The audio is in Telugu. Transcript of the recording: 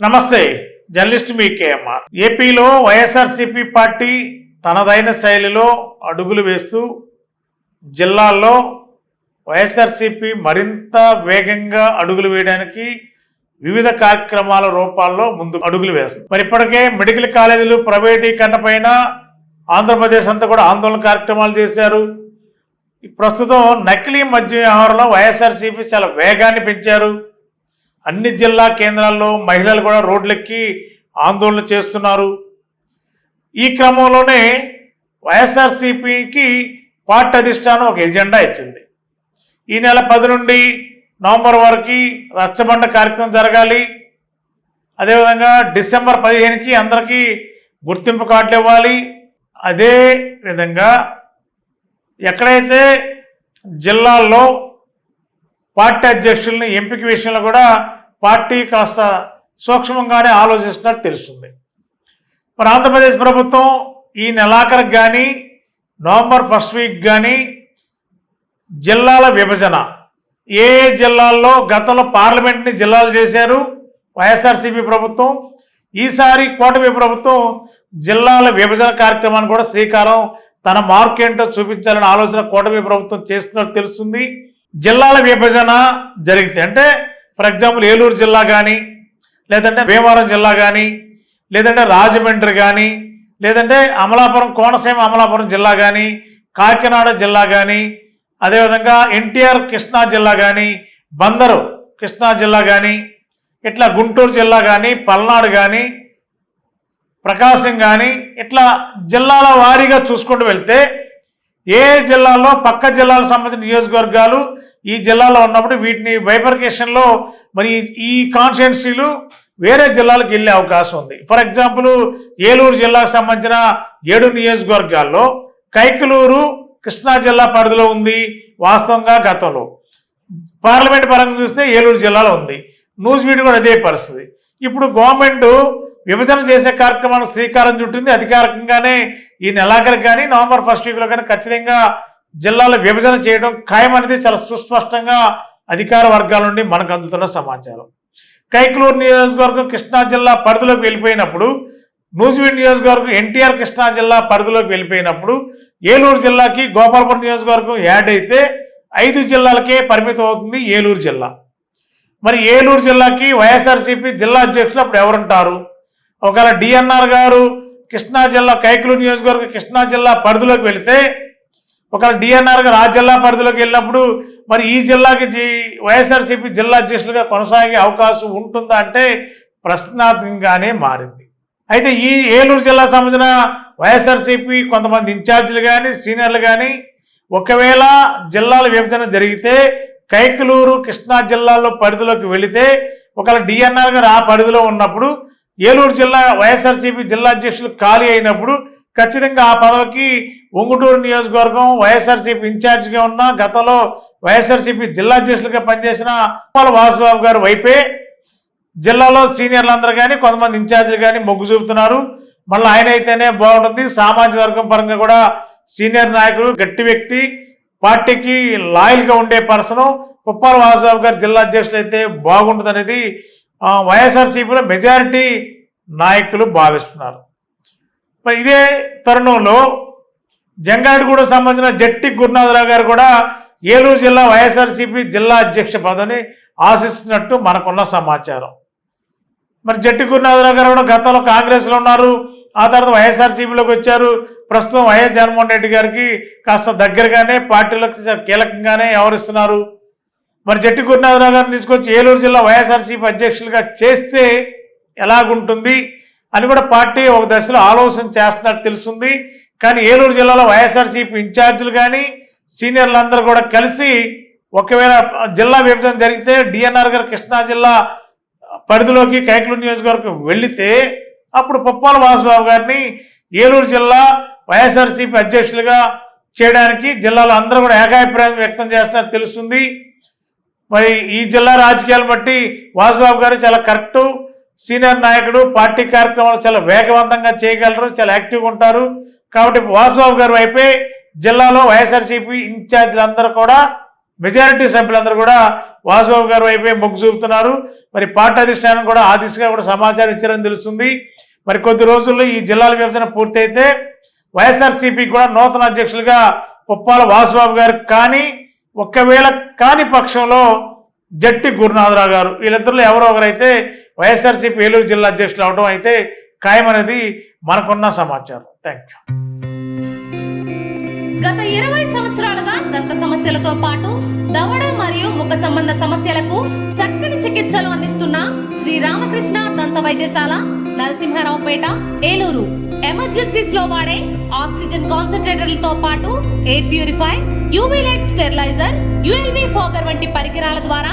నమస్తే జర్నలిస్ట్ మీ కేఎంఆర్. ఏపీలో వైఎస్ఆర్సీపీ పార్టీ తనదైన శైలిలో అడుగులు వేస్తూ జిల్లాల్లో వైఎస్ఆర్సీపీ మరింత వేగంగా అడుగులు వేయడానికి వివిధ కార్యక్రమాల రూపాల్లో ముందు అడుగులు వేస్తుంది. మరి ఇప్పటికే మెడికల్ కాలేజీలు ప్రైవేటీకరణ పైన ఆంధ్రప్రదేశ్ అంతా కూడా ఆందోళన కార్యక్రమాలు చేశారు. ప్రస్తుతం నకిలీ మద్య వ్యవహారంలో వైఎస్ఆర్సీపీ చాలా వేగాన్ని పెంచారు. అన్ని జిల్లా కేంద్రాల్లో మహిళలు కూడా రోడ్లెక్కి ఆందోళన చేస్తున్నారు. ఈ క్రమంలోనే వైఎస్ఆర్సీపీకి పార్టీ అధిష్టానం ఒక ఎజెండా ఇచ్చింది. ఈ నెల పది నుండి నవంబర్ వరకు రచ్చబండ కార్యక్రమం జరగాలి. అదేవిధంగా డిసెంబర్ పదిహేనుకి అందరికీ గుర్తింపు కార్డులు ఇవ్వాలి. అదే విధంగా ఎక్కడైతే జిల్లాల్లో పార్టీ అధ్యక్షుల్ని ఎంపిక విషయంలో కూడా పార్టీ కాస్త సూక్ష్మంగానే ఆలోచిస్తున్నట్టు తెలుస్తుంది. మరి ఆంధ్రప్రదేశ్ ప్రభుత్వం ఈ నెలాఖరికి కానీ నవంబర్ ఫస్ట్ వీక్ కానీ జిల్లాల విభజన. ఏ జిల్లాల్లో గతంలో పార్లమెంట్ని జిల్లాలు చేశారు? వైఎస్ఆర్సీపీ ప్రభుత్వం. ఈసారి కూటమి ప్రభుత్వం జిల్లాల విభజన కార్యక్రమాన్ని కూడా శ్రీకారం తన మార్క్ ఏంటో చూపించాలని ఆలోచన కూటమి ప్రభుత్వం చేస్తున్నట్టు తెలుస్తుంది. జిల్లాల విభజన జరిగితే అంటే ఫర్ ఎగ్జాంపుల్ ఏలూరు జిల్లా కానీ లేదంటే భీమవరం జిల్లా కానీ లేదంటే రాజమండ్రి కానీ లేదంటే అమలాపురం కోనసీమ అమలాపురం జిల్లా కానీ కాకినాడ జిల్లా కానీ అదేవిధంగా ఎన్టీఆర్ కృష్ణా జిల్లా కానీ బందరు కృష్ణా జిల్లా కానీ ఇట్లా గుంటూరు జిల్లా కానీ పల్నాడు కానీ ప్రకాశం కానీ ఇట్లా జిల్లాల వారీగా చూసుకుంటూ వెళ్తే ఏ జిల్లాలో పక్క జిల్లాలకు సంబంధించిన నియోజకవర్గాలు ఈ జిల్లాలో ఉన్నప్పుడు వీటిని బైఫర్కేషన్లో మరి ఈ కాన్స్టిట్యున్సీలు వేరే జిల్లాలకు వెళ్ళే అవకాశం ఉంది. ఫర్ ఎగ్జాంపుల్ ఏలూరు జిల్లాకు సంబంధించిన ఏడు నియోజకవర్గాల్లో కైకలూరు కృష్ణా జిల్లా పరిధిలో ఉంది వాస్తవంగా గతంలో. పార్లమెంట్ పరంగా చూస్తే ఏలూరు జిల్లాలో ఉంది. నూజివీడు కూడా అదే పరిస్థితి. ఇప్పుడు గవర్నమెంట్ విభజన చేసే కార్యక్రమానికి శ్రీకారం చుట్టింది. అధికారికంగానే ఈ నెలాఖరికి కానీ నవంబర్ ఫస్ట్ వీక్లో కానీ ఖచ్చితంగా జిల్లాల విభజన చేయడం ఖాయమనేది చాలా సుస్పష్టంగా అధికార వర్గాల నుండి మనకు అందుతున్న సమాచారం. కైకలూరు నియోజకవర్గం కృష్ణా జిల్లా పరిధిలోకి వెళ్ళిపోయినప్పుడు నూజివీడ్ నియోజకవర్గం ఎన్టీఆర్ కృష్ణా జిల్లా పరిధిలోకి వెళ్ళిపోయినప్పుడు ఏలూరు జిల్లాకి గోపాలపురం నియోజకవర్గం యాడ్ అయితే ఐదు జిల్లాలకే పరిమితం అవుతుంది ఏలూరు జిల్లా. మరి ఏలూరు జిల్లాకి వైఎస్ఆర్సీపీ జిల్లా అధ్యక్షులు అప్పుడు ఎవరుంటారు? ఒకవేళ డిఎన్ఆర్ గారు కృష్ణా జిల్లా కైకలూరు నియోజకవర్గం కృష్ణా జిల్లా పరిధిలోకి వెళితే ఒకవేళ డిఎన్ఆర్గా ఆ జిల్లా పరిధిలోకి వెళ్ళినప్పుడు మరి ఈ జిల్లాకి వైఎస్ఆర్సీపీ జిల్లా అధ్యక్షులుగా కొనసాగే అవకాశం ఉంటుందా అంటే ప్రశ్నార్థకంగానే మారింది. అయితే ఈ ఏలూరు జిల్లా సంబంధించిన వైఎస్ఆర్సీపీ కొంతమంది ఇన్ఛార్జీలు కానీ సీనియర్లు కానీ ఒకవేళ జిల్లాల విభజన జరిగితే కైకలూరు కృష్ణా జిల్లాలో పరిధిలోకి వెళితే ఒకవేళ డిఎన్ఆర్ గారు ఆ పరిధిలో ఉన్నప్పుడు ఏలూరు జిల్లా వైఎస్ఆర్సీపీ జిల్లా అధ్యక్షులు ఖాళీ అయినప్పుడు ఖచ్చితంగా ఆ పదవికి ఉంగుటూరు నియోజకవర్గం వైఎస్ఆర్సీపీ ఇన్ఛార్జిగా ఉన్న గతంలో వైఎస్ఆర్సీపీ జిల్లా అధ్యక్షులుగా పనిచేసిన ఉప్పాల వాసుబాబు గారు వైపే. జిల్లాలో సీనియర్లు అందరు కానీ కొంతమంది ఇన్ఛార్జీలు కానీ మొగ్గు చూపుతున్నారు. మళ్ళీ ఆయన అయితేనే బాగుంటుంది. సామాజిక వర్గం పరంగా కూడా సీనియర్ నాయకుడు గట్టి వ్యక్తి పార్టీకి లాయల్గా ఉండే పర్సను కుప్పాల వాసుబాబు గారు జిల్లా అధ్యక్షులు అయితే బాగుంటుంది అనేది వైఎస్ఆర్సీపీలో మెజారిటీ నాయకులు భావిస్తున్నారు. ఇదే తరుణంలో జంగాడిగూడ సంబంధించిన జట్టి గురునాథరావు గారు కూడా ఏలూరు జిల్లా వైఎస్ఆర్సీపీ జిల్లా అధ్యక్ష పదవిని ఆశిస్తున్నట్టు మనకున్న సమాచారం. మరి జట్టి గురునాథరావు గారు కూడా గతంలో కాంగ్రెస్లో ఉన్నారు ఆ తర్వాత వైఎస్ఆర్సీపీలోకి వచ్చారు. ప్రస్తుతం వైఎస్ జగన్మోహన్ రెడ్డి గారికి కాస్త దగ్గరగానే పార్టీలకు కీలకంగానే వ్యవహరిస్తున్నారు. మరి జట్టి గురునాథరావు గారిని తీసుకొచ్చి ఏలూరు జిల్లా వైఎస్ఆర్సీపీ అధ్యక్షులుగా చేస్తే ఎలాగుంటుంది? అని కూడా పార్టీ ఒక దశలో ఆలోచన చేస్తున్నట్టు తెలుస్తుంది. కానీ ఏలూరు జిల్లాలో వైఎస్ఆర్సీపీ ఇన్ఛార్జీలు కానీ సీనియర్లందరూ కూడా కలిసి ఒకవేళ జిల్లా విభజన జరిగితే డిఎన్ఆర్ గారు కృష్ణా జిల్లా పరిధిలోకి కైకలూరు నియోజకవర్గం వెళితే అప్పుడు పొప్పాల వాసుబాబు గారిని ఏలూరు జిల్లా వైఎస్ఆర్సీపీ అధ్యక్షులుగా చేయడానికి జిల్లాలో అందరూ కూడా ఏకాభిప్రాయం వ్యక్తం చేస్తున్నట్టు తెలుస్తుంది. మరి ఈ జిల్లా రాజకీయాలు బట్టి వాసుబాబు గారు చాలా కరెక్టు. సీనియర్ నాయకుడు పార్టీ కార్యక్రమాలు చాలా వేగవంతంగా చేయగలరు చాలా యాక్టివ్గా ఉంటారు. కాబట్టి వాసుబాబు గారు వైపే జిల్లాలో వైఎస్ఆర్సీపీ ఇన్ఛార్జీలు అందరూ కూడా మెజారిటీ సభ్యులందరూ కూడా వాసుబాబు గారి వైపే మొగ్గు చూపుతున్నారు. మరి పార్టీ అధిష్టానం కూడా ఆ దిశగా కూడా సమాచారం ఇచ్చారని తెలుస్తుంది. మరి కొద్ది రోజుల్లో ఈ జిల్లాల విభజన పూర్తయితే వైఎస్ఆర్సీపీ కూడా నూతన అధ్యక్షులుగా పుప్పాల వాసుబాబు గారు కానీ ఒకవేళ కాని పక్షంలో జట్టి గురునాథరావు గారు వీళ్ళిద్దరిలో ఎవరో ఒకరైతే వైఎస్ఆర్సీపీ ఏలూరు జిల్లా అధ్యక్షులు అవడం అయితే ఖాయమనేది మనకున్న సమాచారం. థ్యాంక్ యూ గత ఇరవై సంవత్సరాలుగా దంత సమస్యలతో పాటు దవడ మరియు ముఖ సంబంధ సమస్యలకు చక్కని చికిత్సలు అందిస్తున్న శ్రీ రామకృష్ణ దంత వైద్యశాల నరసింహారావుపేట ఏలూరు. ఎమర్జెన్సీస్లో వాడే ఆక్సిజన్ కాన్సన్ట్రేటర్లతో పాటు air purify UV light steriliser ULV fogger వంటి పరికరాల ద్వారా